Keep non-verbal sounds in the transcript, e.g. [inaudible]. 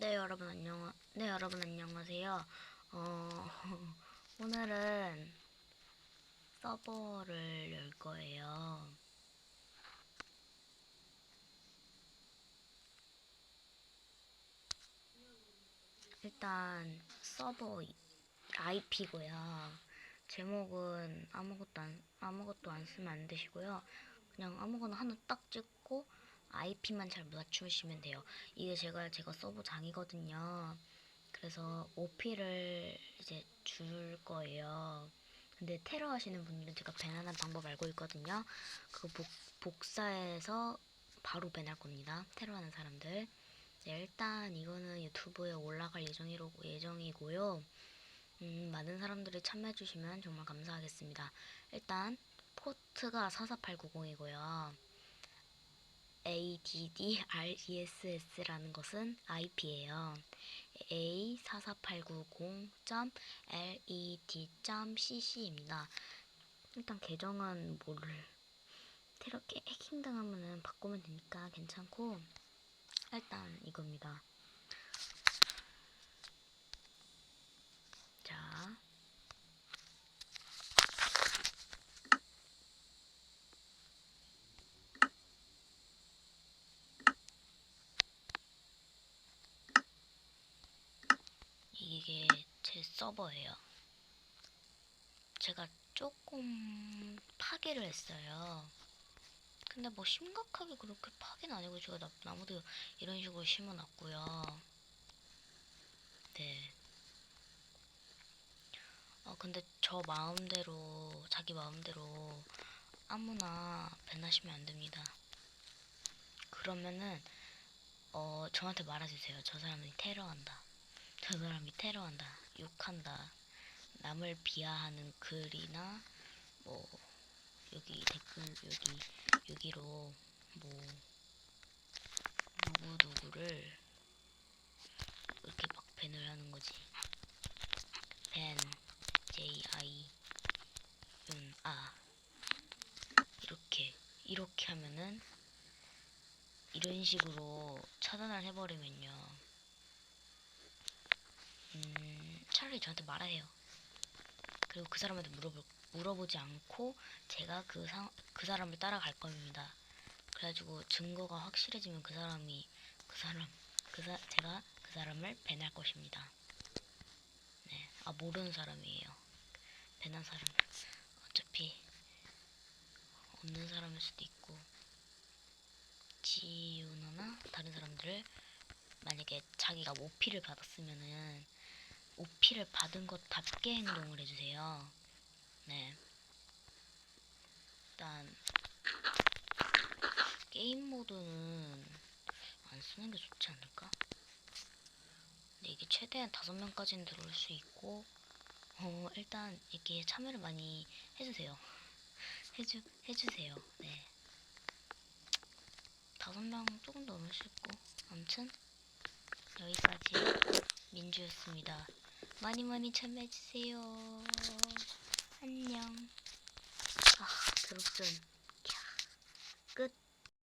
네 여러분 안녕 네 여러분 안녕하세요. 어 [laughs] 오늘은 서버를 열 거예요. 일단 서버 IP고요. 제목은 아무것도 안 아무것도 안 쓰면 안 되시고요. 그냥 아무거나 하나 딱 찍고 IP만 잘 맞추시면 돼요. 이게 제가 제가 서버 장이거든요. 그래서 OP를 이제 줄 거예요. 근데 테러 하시는 분들은 제가 배나는 방법 알고 있거든요. 그거 복, 복사해서 바로 배날 겁니다. 테러하는 사람들. 네, 일단 이거는 유튜브에 올라갈 예정이로, 예정이고요. 음, 많은 사람들이 참여해주시면 정말 감사하겠습니다. 일단 포트가 44890이고요. ADDRESS라는 것은 IP예요. A44890.led.cc입니다. 일단 계정은 뭐를 테러 깨- 해킹 당하면은 바꾸면 되니까 괜찮고 일단 이겁니다. 자, 이게 제 서버예요. 제가 조금 파괴를 했어요. 근데 뭐 심각하게 그렇게 파괴는 아니고 제가 나, 나무도 이런 식으로 심어놨고요. 네. 어 근데 저 마음대로 자기 마음대로 아무나 배나시면 안 됩니다. 그러면은 어 저한테 말해주세요. 저 사람이 테러한다. 저 사람이 테러한다. 욕한다. 남을 비하하는 글이나 뭐 여기 댓글 여기 여기로 뭐 누구 누구를 이렇게 막 밴을 하는 거지. 밴 J I 윤아 이렇게 이렇게 하면은 이런 식으로 차단을 해버리면요. 음, 차라리 저한테 말하세요. 그리고 그 사람한테 물어볼, 물어보지 않고 제가 그, 상, 그 사람을 따라갈 겁니다. 그래가지고 증거가 확실해지면 그 사람이 그 사람 그 사, 제가 그 사람을 배날 것입니다. 네, 아 모르는 사람이에요. 배난 사람 어차피 없는 사람일 수도 있고 지윤아나 다른 사람들을 만약에 자기가 오피를 받았으면은 오피를 받은 것답게 행동을 해주세요. 네. 일단 게임 모드는 안 쓰는 게 좋지 않을까? 근데 이게 최대한 다섯 명까지는 들어올 수 있고 어 일단 이렇게 참여를 많이 해주세요. [laughs] 해주 해주세요. 네. 다섯 명 조금 더 넘을 수 있고 아무튼 여기까지 민주였습니다. 많이 많이 참여해주세요. 안녕. 아, 좀.